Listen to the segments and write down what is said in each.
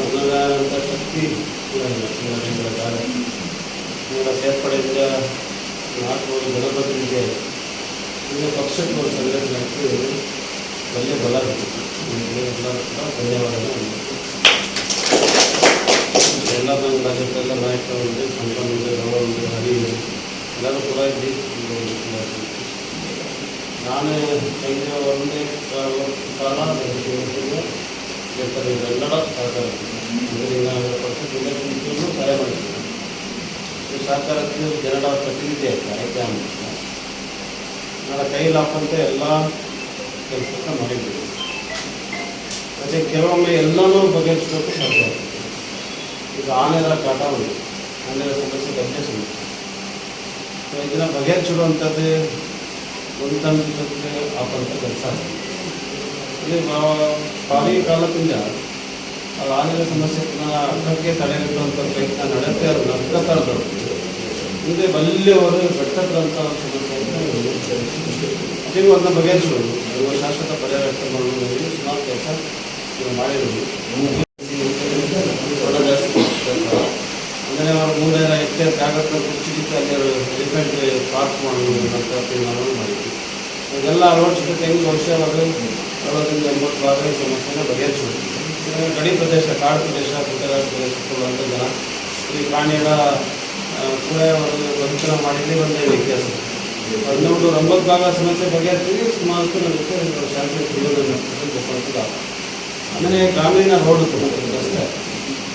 ಅನ್ನದಾನಂಥ ಶಕ್ತಿ ದಾನ ಇವರ ಸೇರ್ಪಡೆಯಿಂದ ನಾಲ್ಕು ಜನಪದರಿಗೆ ಇನ್ನು ಪಕ್ಷಕ್ಕೆ ಒಂದು ಸಂಘಟನೆ ಹಾಕಿ ಒಳ್ಳೆಯ ಬಲ ಧನ್ಯವಾದಗಳು ಎಲ್ಲ ನಮ್ಮ ರಾಜ್ಯದಲ್ಲ ನಾಯಕರು ಸಂಘ ಮುಂದೆ ಗೌರವ ಮುಂದೆ ಹರಿವು ಎಲ್ಲರೂ ಕೂಡ ಇಲ್ಲಿ ನಾನು ಕೈಗೆ ಒಂದೇ ಕಾಲ ಕಾಲ ಇರ್ತಾರೆ ಎಲ್ಲರ ಸಹಕಾರ. ಇದರಿಂದ ಪಕ್ಷದಿಂದ ನಿಂತು ಸಹಾಯ ಸಹಕಾರಕ್ಕೆ ಜನರ ಪ್ರತಿನಿಧಿ ಆಯ್ಕೆ ಅಂತ ನನ್ನ ಕೈಲಾಕಂತ ಎಲ್ಲ ಕೆಲಸಕ್ಕೆ ಮಾಡಿದ್ದೀವಿ ಮತ್ತು ಕೆಲವೊಮ್ಮೆ ಎಲ್ಲನೂ ಬಗೆಹರಿಸಬೇಕು ಸಾಧ್ಯ ಈಗ ಆನೆರ ಕಾಟ ಉಂಟು. ಆನೆರ ಸಮಸ್ಯೆ ಬಗ್ಗೆ ಸಮಸ್ಯೆ ಇದನ್ನು ಬಗೆಹರಿಸಿಡುವಂಥದ್ದು ಜೊತೆ ಆಪಂತ ಕೆಲಸ ಇಲ್ಲಿ ಬಾ- ಭಾರಿ ಕಾಲದಿಂದ ಆ ಆನೆರ ಸಮಸ್ಯೆ ಅಕ್ಕಕ್ಕೆ ತಡೆಗಟ್ಟುವಂಥ ಪ್ರಯತ್ನ ನಡೆಯುತ್ತೆ ಅದು ನಷ್ಟ ತರದವರು ಮುಂದೆ ಬಲ್ಲಿಯವರು ಬೆಟ್ಟದಂಥ ಸಮಸ್ಯೆಯನ್ನು ಅದನ್ನು ಅದನ್ನ ಬಗೆಹರಿಸೋದು ಶಾಶ್ವತ ಪರಿಹಾರ ಮಾಡೋದು ಸುಮಾರು ಕೆಲಸ ಮಾಡಿರೋದು ಅಂದರೆ ಮೂರೇನ ಮೂರನೇ ಎಷ್ಟೇ ಜಾಗಕ್ಕೆ ಕುರ್ಚಿಗಿತ್ತು ಅಲ್ಲಿ ಎಲಿಫೆಂಟ್ ಪಾರ್ಕ್ ಮಾಡೋದು ಅಂತ ತೀರ್ಮಾನ ಮಾಡಿದ್ವಿ ಇದೆಲ್ಲ ಅಳವಡಿಸಿದ ಹೆಂಗೆ ವರ್ಷ ಅವರು ಅರವತ್ತರಿಂದ ಎಂಬತ್ತು ಭಾಗ ಈ ಸಮಸ್ಯೆನ ಬಗೆಹರಿಸೋದು ಇವಾಗ ಗಡಿ ಪ್ರದೇಶ, ಕಾಡು ಪ್ರದೇಶ, ಗುಡ್ಡಗಾಡು ಪ್ರದೇಶಕ್ಕುವಂಥ ಜನ. ಈ ಪ್ರಾಣಿಗಳ ಕೂಡ ಬಂಧನ ಮಾಡಿದ್ದೇ ಒಂದೇ ವ್ಯತ್ಯಾಸ. ಹದಿನೇಳು ಒಂಬತ್ತು ಭಾಗ ಸಮಸ್ಯೆ ಬಗೆಹರಿಸ್ತೀವಿ ಸುಮಾರು ನಮಗೆ ಶಾಂತಿ ಆಮೇಲೆ ಗ್ರಾಮೀಣ ರೋಡ್ ರಸ್ತೆ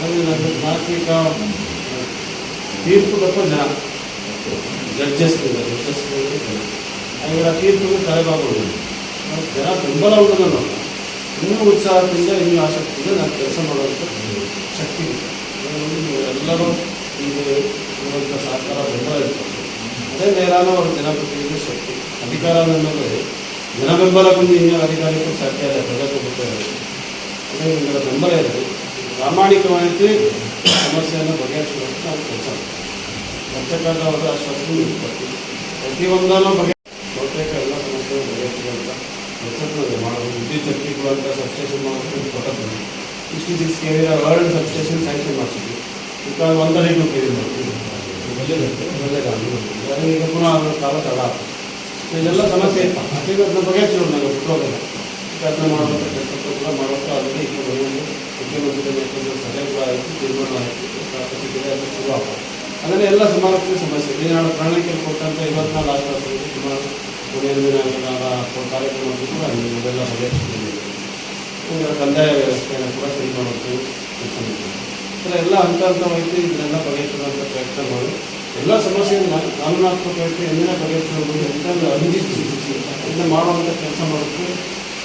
ನನ್ನ ತಾಂತ್ರಿಕ ತೀರ್ಪು ತಪ್ಪ ಜನ. ಜಡ್ಜಸ್ ಜಡ್ಜಸ್ ಇವರ ತೀರ್ಪಿಗೆ ನಾವು ಜನ ಬೆಂಬಲ ಉಂಟು ನಾನು ಇನ್ನೂ ಉತ್ಸಾಹದಿಂದ, ಇನ್ನೂ ಆಸಕ್ತಿಯಿಂದ ನಾನು ಕೆಲಸ ಮಾಡುವಂಥ ಶಕ್ತಿ. ಎಲ್ಲರೂ ಈಗ ಇರುವಂಥ ಸಹಕಾರ ಬೆಂಬಲ ಇರ್ತದೆ. ಅದೇ ನೇರಾನು ಅವರ ಜನಪ್ರತಿನಿಧಿ ಶಕ್ತಿ. ಅಧಿಕಾರ ಅನ್ನೋದು ಜನ ಬೆಂಬಲ ಬಂದು ಇನ್ನೂ ಅಧಿಕಾರಿಗಳು ಸಾಧ್ಯ ಇಲ್ಲ ಪ್ರಜಾಪ್ರಭುತ್ವ ಅದೇ ಬೆಂಬಲ ಇರೋದು. ಪ್ರಾಮಾಣಿಕವಾಗಿ ಸಮಸ್ಯೆಯನ್ನು ಬಗೆಹರಿಸುವಂಥ ನಾವು ಕೆಲಸ. ಪಂಚಕಾಲ ಅವರ ಆಶ್ವಾಸನೆ ನೀವು ಕೊಡ್ತೀವಿ ಪ್ರತಿಯೊಂದನ್ನು ಬಗೆ ಬಹುತೇಕ ಎಲ್ಲ ಸಮಸ್ಯೆಗಳು ಬಗೆಹರಿಸುವಂಥ ಕೆಲಸಗಳು ಮಾಡೋದು ವಿದ್ಯುತ್ ಶಕ್ತಿ ಅಂತ ಸಬ್ಸ್ಟೇಷನ್ ಮಾಡೋದು ಕೊಟ್ಟದ್ದು sixty six K V world substation sanction ಮಾಡಿಸಿದ್ವಿ ಈಗ ಒಂದರಿಗೂ ಕೆ ವಿ ಮಾಡ್ತೀವಿ ಒಳ್ಳೆಯದಾಗಿ ಈಗ ಪುನಃ ಕಾಲ ತಡ. ಇದೆಲ್ಲ ಸಮಸ್ಯೆ ಇತ್ತು. ಅದನ್ನ ನಾವು. ನನಗೆ ಬಿಟ್ಟೋಗಿಲ್ಲ ಅದನ್ನ ಮಾಡುವಂಥ ಕೆಲಸಕ್ಕೂ ಕೂಡ ಮಾಡುವಂಥ ಅದಕ್ಕೆ ಈಗ ಮನೆಯಲ್ಲಿ ಮುಖ್ಯಮಂತ್ರಿ ನೇತೃತ್ವದ ಸಭೆ ಕೂಡ ಆಯಿತು ತೀರ್ಮಾನ ಆಯಿತು ಅದು ಶುರು ಆಗ್ತದೆ ಅದನ್ನೇ ಎಲ್ಲ ಸುಮಾರು ಸಮಸ್ಯೆ. ನಾನು ಪ್ರಣಾಳಿಕೆಯಲ್ಲಿ ಕೊಟ್ಟಂಥ ಇವತ್ನಾಲ್ಕು ಆಶ್ವಾಸನೆ ಸುಮಾರು ಮುಂದಿನ ದಿನ ಕಾರ್ಯಕ್ರಮಕ್ಕೂ ಕೂಡ ಈಗ ಕಂದಾಯ ವ್ಯವಸ್ಥೆಯನ್ನು ಕೂಡ ಸರಿ ಮಾಡೋದು ಕೆಲಸ ಎಲ್ಲ ಹಂತ ಹಂತವಾಗಿ ಇದನ್ನೆಲ್ಲ ಬಗೆಹರಿಸುವಂಥ ಪ್ರಯತ್ನ ಮಾಡಿ ಎಲ್ಲ ಸಮಸ್ಯೆಯನ್ನು ಕಾನೂನಾತ್ಮಕವಾಗಿ ಎಂದಿನ ಅಂಜಿಸಿ ಇದನ್ನ ಮಾಡುವಂಥ ಕೆಲಸ ಮಾಡೋಕ್ಕೆ